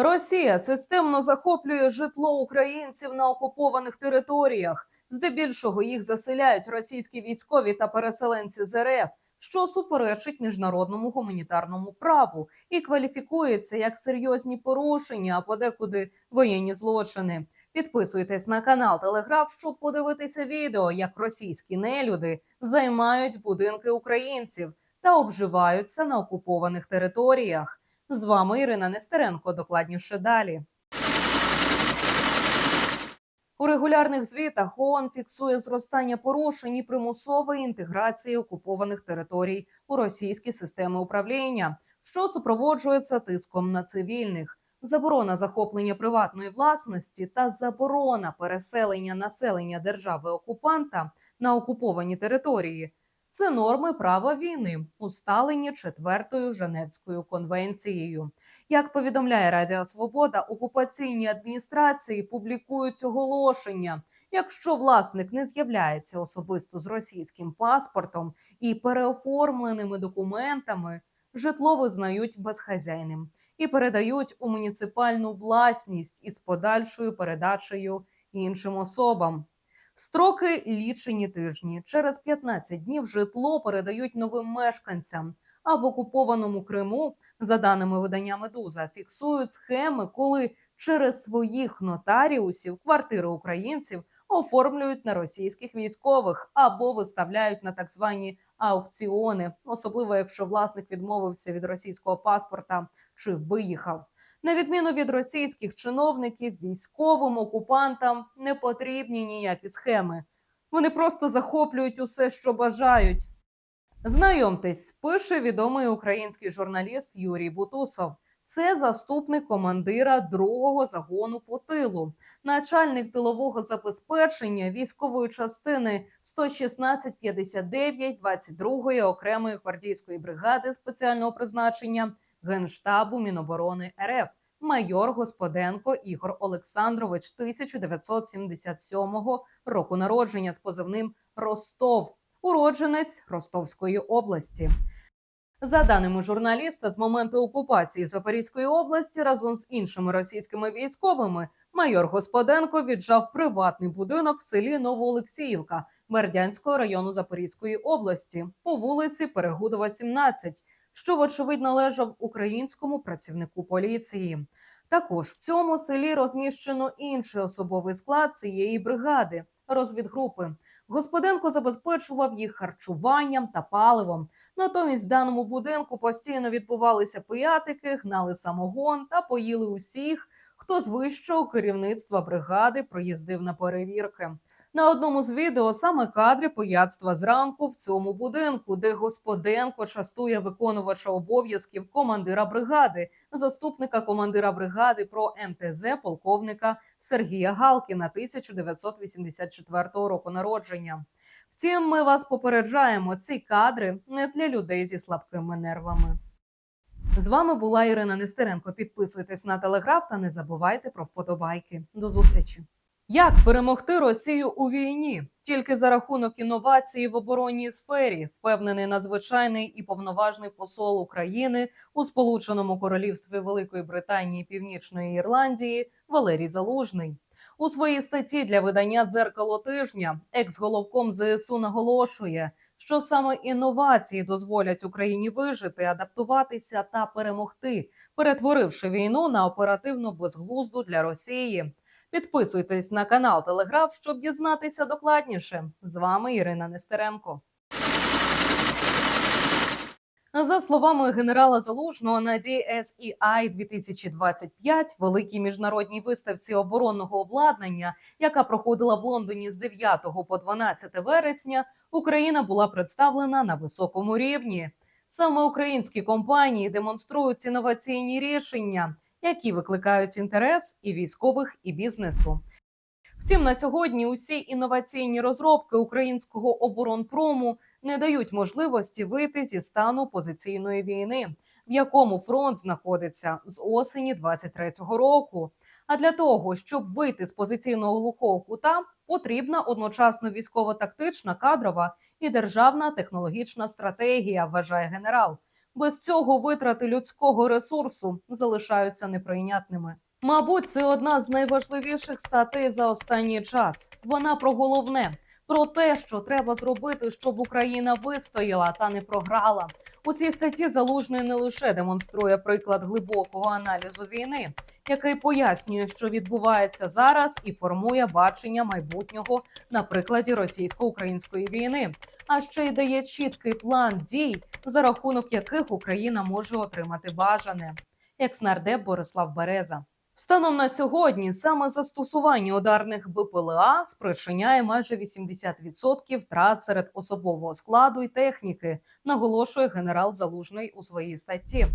Росія системно захоплює житло українців на окупованих територіях. Здебільшого їх заселяють російські військові та переселенці з РФ, що суперечить міжнародному гуманітарному праву і кваліфікується як серйозні порушення, а подекуди воєнні злочини. Підписуйтесь на канал Телеграф, щоб подивитися відео, як російські нелюди займають будинки українців та обживаються на окупованих територіях. З вами Ірина Нестеренко. Докладніше далі. У регулярних звітах ООН фіксує зростання порушень і примусової інтеграції окупованих територій у російські системи управління, що супроводжується тиском на цивільних, заборона захоплення приватної власності та заборона переселення населення держави окупанта на окуповані території. Це норми права війни, усталені четвертою Женевською конвенцією. Як повідомляє Радіо Свобода, окупаційні адміністрації публікують оголошення. Якщо власник не з'являється особисто з російським паспортом і переоформленими документами, житло визнають безхазяйним і передають у муніципальну власність із подальшою передачею іншим особам. Строки лічені тижні. Через 15 днів житло передають новим мешканцям. А в окупованому Криму, за даними видання Медуза, фіксують схеми, коли через своїх нотаріусів квартири українців оформлюють на російських військових або виставляють на так звані аукціони, особливо якщо власник відмовився від російського паспорта чи виїхав. На відміну від російських чиновників, військовим окупантам не потрібні ніякі схеми. Вони просто захоплюють усе, що бажають. Знайомтесь, пише відомий український журналіст Юрій Бутусов. Це заступник командира другого загону по тилу, начальник тилового забезпечення військової частини 116-59 22-ї окремої гвардійської бригади спеціального призначення Генштабу Міноборони РФ. Майор Господенко Ігор Олександрович 1977 року народження з позивним Ростов, уродженець Ростовської області. За даними журналіста, з моменту окупації Запорізької області разом з іншими російськими військовими майор Господенко віджав приватний будинок в селі Новоолексіївка Бердянського району Запорізької області. По вулиці Перегудова, 17, що вочевидь належав українському працівнику поліції. Також в цьому селі розміщено інший особовий склад цієї бригади розвідгрупи. Господенко забезпечував їх харчуванням та паливом. Натомість в даному будинку постійно відбувалися пиятики, гнали самогон та поїли усіх, хто з вищого керівництва бригади проїздив на перевірки. На одному з відео саме кадри пияцтва зранку в цьому будинку, де Господенко частує виконувача обов'язків командира бригади, заступника командира бригади про МТЗ полковника Сергія Галкіна 1984 року народження. Втім, ми вас попереджаємо, ці кадри не для людей зі слабкими нервами. З вами була Ірина Нестеренко. Підписуйтесь на телеграф та не забувайте про вподобайки. До зустрічі. Як перемогти Росію у війні тільки за рахунок інновації в оборонній сфері, впевнений надзвичайний і повноважний посол України у Сполученому Королівстві Великої Британії Північної Ірландії Валерій Залужний. У своїй статті для видання дзеркало тижня екс-головком ЗСУ наголошує, що саме інновації дозволять Україні вижити, адаптуватися та перемогти, перетворивши війну на оперативно безглузду для Росії. Підписуйтесь на канал Телеграф, щоб дізнатися докладніше. З вами Ірина Нестеренко. За словами генерала Залужного, на DSEI 2025, великій міжнародній виставці оборонного обладнання, яка проходила в Лондоні з 9 по 12 вересня, Україна була представлена на високому рівні. Саме українські компанії демонструють інноваційні рішення, які викликають інтерес і військових, і бізнесу. Втім, на сьогодні усі інноваційні розробки українського оборонпрому не дають можливості вийти зі стану позиційної війни, в якому фронт знаходиться з осені 23-го року. А для того, щоб вийти з позиційного глухого кута, потрібна одночасно військово-тактична, кадрова і державна технологічна стратегія, вважає генерал. Без цього витрати людського ресурсу залишаються неприйнятними. Мабуть, це одна з найважливіших статей за останній час. Вона про головне про те, що треба зробити, щоб Україна вистояла та не програла. У цій статті залужний не лише демонструє приклад глибокого аналізу війни, який пояснює, що відбувається зараз, і формує бачення майбутнього на прикладі російсько-української війни, а ще й дає чіткий план дій, за рахунок яких Україна може отримати бажане. Екснардеп Борислав Береза. Станом на сьогодні саме застосування ударних БПЛА спричиняє майже 80% втрат серед особового складу і техніки, наголошує генерал Залужний у своїй статті.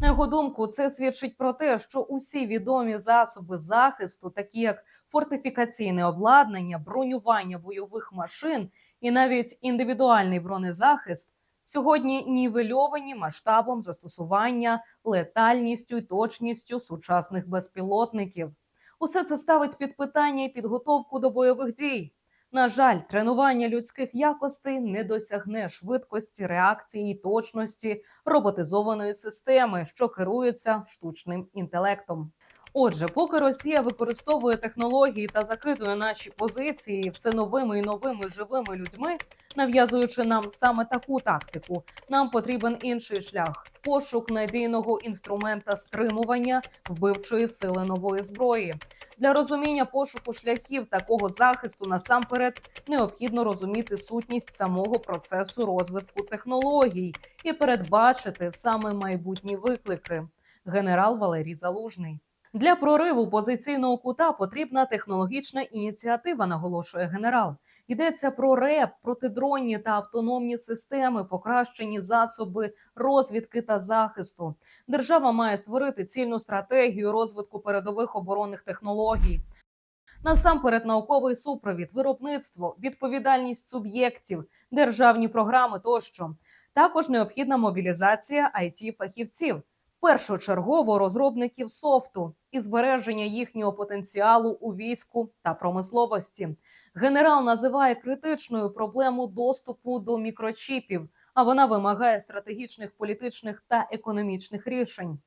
На його думку, це свідчить про те, що усі відомі засоби захисту, такі як фортифікаційне обладнання, бронювання бойових машин і навіть індивідуальний бронезахист, сьогодні нівельовані масштабом застосування, летальністю і точністю сучасних безпілотників. Усе це ставить під питання і підготовку до бойових дій. На жаль, тренування людських якостей не досягне швидкості реакції і точності роботизованої системи, що керується штучним інтелектом. Отже, поки Росія використовує технології та закидує наші позиції все новими і новими живими людьми, нав'язуючи нам саме таку тактику, нам потрібен інший шлях пошук надійного інструмента стримування вбивчої сили нової зброї. Для розуміння пошуку шляхів такого захисту насамперед необхідно розуміти сутність самого процесу розвитку технологій і передбачити саме майбутні виклики. Генерал Валерій Залужний. Для прориву позиційного кута потрібна технологічна ініціатива, наголошує генерал. Йдеться про РЕП, протидронні та автономні системи, покращені засоби розвідки та захисту. Держава має створити цільну стратегію розвитку передових оборонних технологій. Насамперед, науковий супровід, виробництво, відповідальність суб'єктів, державні програми тощо. Також необхідна мобілізація it фахівців першочергово розробників софту і збереження їхнього потенціалу у війську та промисловості. Генерал називає критичною проблему доступу до мікрочіпів, а вона вимагає стратегічних політичних та економічних рішень.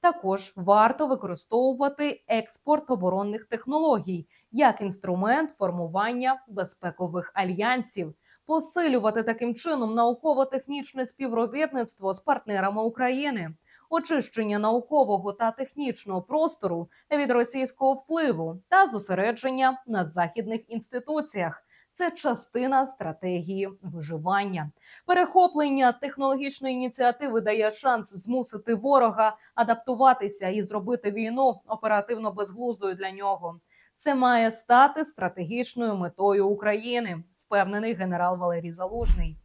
Також варто використовувати експорт оборонних технологій як інструмент формування безпекових альянсів, посилювати таким чином науково-технічне співробітництво з партнерами України очищення наукового та технічного простору від російського впливу та зосередження на західних інституціях. Це частина стратегії виживання. Перехоплення технологічної ініціативи дає шанс змусити ворога адаптуватися і зробити війну оперативно безглуздою для нього. Це має стати стратегічною метою України, впевнений генерал Валерій Залужний.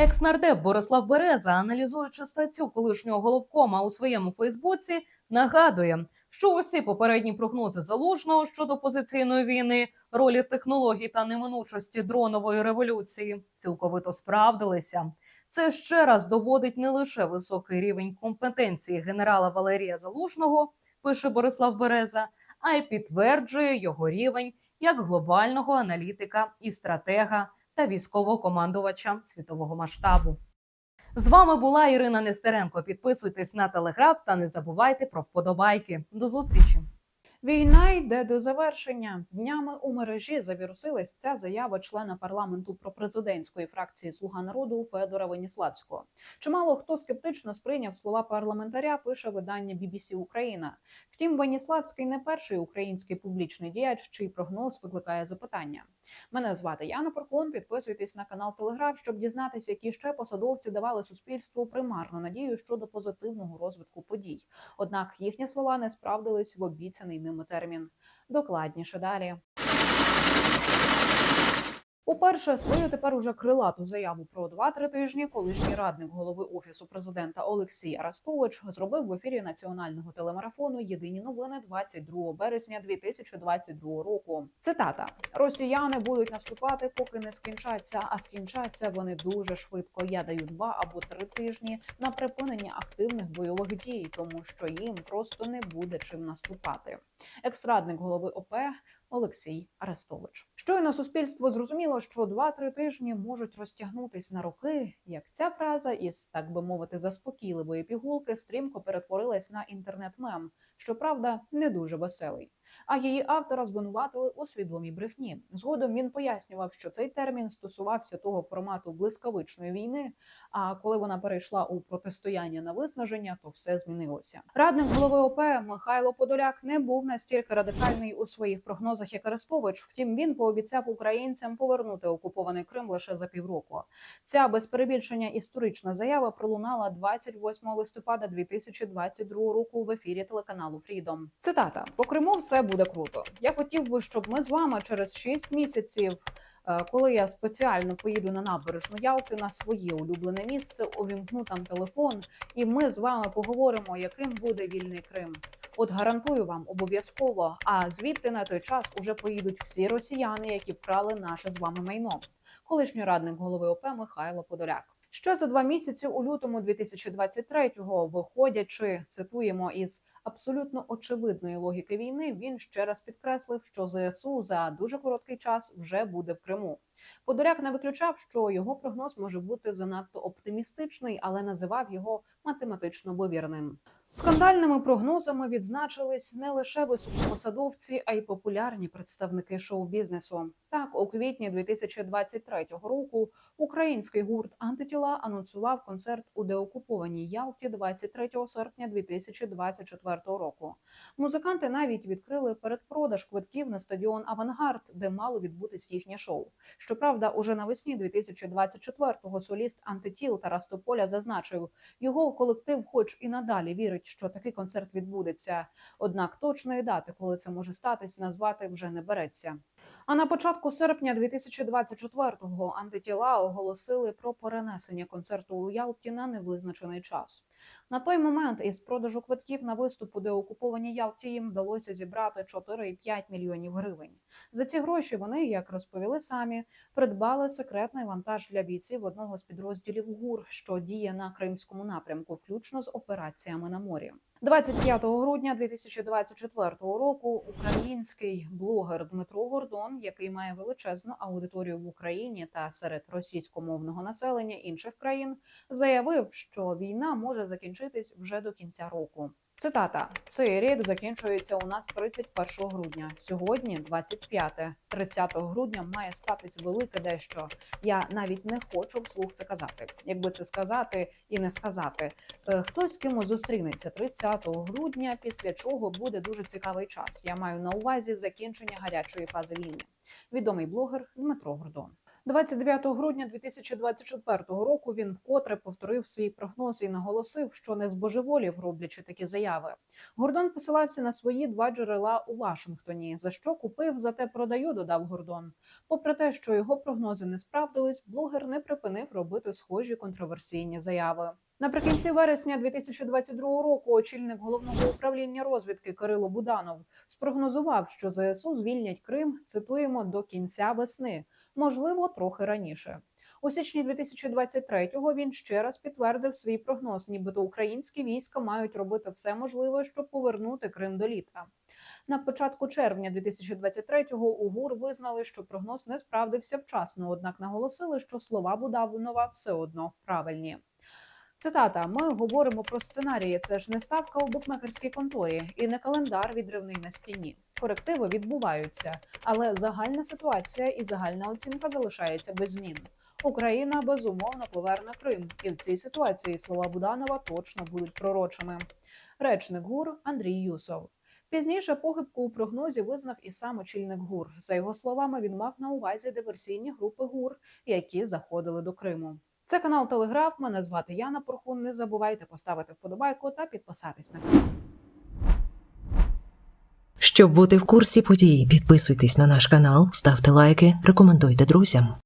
Екс-нардеп Борислав Береза, аналізуючи статтю колишнього головкома у своєму Фейсбуці, нагадує, що усі попередні прогнози залужного щодо позиційної війни, ролі технологій та неминучості дронової революції цілковито справдилися. Це ще раз доводить не лише високий рівень компетенції генерала Валерія Залужного, пише Борислав Береза, а й підтверджує його рівень як глобального аналітика і стратега та військового командувача світового масштабу. З вами була Ірина Нестеренко. Підписуйтесь на телеграф та не забувайте про вподобайки. До зустрічі! Війна йде до завершення. Днями у мережі завірусилась ця заява члена парламенту про президентської фракції Слуга народу Федора Веніславського. Чимало хто скептично сприйняв слова парламентаря, пише видання BBC Україна. Втім, Веніславський не перший український публічний діяч, чий прогноз викликає запитання. Мене звати Яна Паркун. Підписуйтесь на канал Телеграф, щоб дізнатися, які ще посадовці давали суспільству примарну надію щодо позитивного розвитку подій. Однак їхні слова не справдились в обіцяний ними термін. Докладніше далі. Уперше свою тепер уже крилату заяву про 2-3 тижні колишній радник голови офісу президента Олексій Арестович зробив в ефірі національного телемарафону Єдині новини 22 березня 2022 року. Цитата: Росіяни будуть наступати, поки не скінчаться, а скінчаться вони дуже швидко. Я даю два або три тижні на припинення активних бойових дій, тому що їм просто не буде чим наступати. Екс-радник голови ОП Олексій Арестович. Щойно суспільство зрозуміло, що 2-3 тижні можуть розтягнутись на роки, як ця фраза із, так би мовити, заспокійливої пігулки стрімко перетворилась на інтернет-мем, щоправда, не дуже веселий. А її автора звинуватили у свідомій брехні. Згодом він пояснював, що цей термін стосувався того формату блискавичної війни. А коли вона перейшла у протистояння на виснаження, то все змінилося. Радник голови ОП Михайло Подоляк не був настільки радикальний у своїх прогнозах, як Арестович. Втім, він пообіцяв українцям повернути окупований Крим лише за півроку. Ця без перебільшення історична заява пролунала 28 листопада 2022 року в ефірі телеканалу Фрідом. Цитата: по Криму все буде круто. Я хотів би, щоб ми з вами через 6 місяців. е, Коли я спеціально поїду на набережну Ялти на своє улюблене місце, увімкну там телефон, і ми з вами поговоримо, яким буде вільний Крим. От гарантую вам обов'язково. А звідти на той час уже поїдуть всі росіяни, які вкрали наше з вами майно. Колишній радник голови ОП Михайло Подоляк. Що за два місяці у лютому 2023-го, виходячи, цитуємо із абсолютно очевидної логіки війни, він ще раз підкреслив, що ЗСУ за дуже короткий час вже буде в Криму. Подоряк не виключав, що його прогноз може бути занадто оптимістичний, але називав його математично вивірним. Скандальними прогнозами відзначились не лише високопосадовці, а й популярні представники шоу-бізнесу. Так, у квітні 2023 року український гурт Антитіла анонсував концерт у деокупованій Ялті 23 серпня 2024 року. Музиканти навіть відкрили передпродаж квитків на стадіон Авангард, де мало відбутись їхнє шоу. Щоправда, уже навесні 2024-го соліст антитіл Тарас Тополя зазначив, його колектив, хоч і надалі вірить, що такий концерт відбудеться. Однак точної дати, коли це може статись, назвати вже не береться. А на початку серпня 2024-го антитіла оголосили про перенесення концерту у Ялті на невизначений час. На той момент із продажу квитків на виступ у деокупованій Ялті їм вдалося зібрати 4,5 мільйонів гривень. За ці гроші вони, як розповіли самі, придбали секретний вантаж для бійців одного з підрозділів ГУР, що діє на кримському напрямку, включно з операціями на морі. 25 грудня 2024 року український блогер Дмитро Гордон, який має величезну аудиторію в Україні та серед російськомовного населення інших країн, заявив, що війна може закінчитись вже до кінця року. Цитата: цей рік закінчується у нас 31 грудня. Сьогодні 25. 30 грудня має статись велике дещо. Я навіть не хочу вслух це казати. Якби це сказати і не сказати. Е, Хтось з кимось зустрінеться 30 грудня, після чого буде дуже цікавий час. Я маю на увазі закінчення гарячої фази війни. Відомий блогер Дмитро Гордон. 29 грудня 2024 року він вкотре повторив свій прогноз і наголосив, що не збожеволів, роблячи такі заяви. Гордон посилався на свої два джерела у Вашингтоні. За що купив, зате продаю, додав Гордон. Попри те, що його прогнози не справдились, блогер не припинив робити схожі контроверсійні заяви. Наприкінці вересня 2022 року очільник головного управління розвідки Кирило Буданов спрогнозував, що ЗСУ звільнять Крим. Цитуємо до кінця весни, можливо, трохи раніше. У січні 2023-го він ще раз підтвердив свій прогноз, нібито українські війська мають робити все можливе, щоб повернути Крим до літа. На початку червня 2023-го у ГУР визнали, що прогноз не справдився вчасно, однак наголосили, що слова Будавинова все одно правильні. Цитата: ми говоримо про сценарії. Це ж не ставка у букмекерській конторі і не календар відривний на стіні. Корективи відбуваються, але загальна ситуація і загальна оцінка залишається без змін. Україна безумовно поверне Крим, і в цій ситуації слова Буданова точно будуть пророчими. Речник ГУР Андрій Юсов. Пізніше похибку у прогнозі визнав і сам очільник ГУР. За його словами, він мав на увазі диверсійні групи ГУР, які заходили до Криму. Це канал Телеграф. Мене звати Яна Порхун. Не забувайте поставити вподобайку та підписатись на канал. Щоб бути в курсі подій, підписуйтесь на наш канал, ставте лайки, рекомендуйте друзям.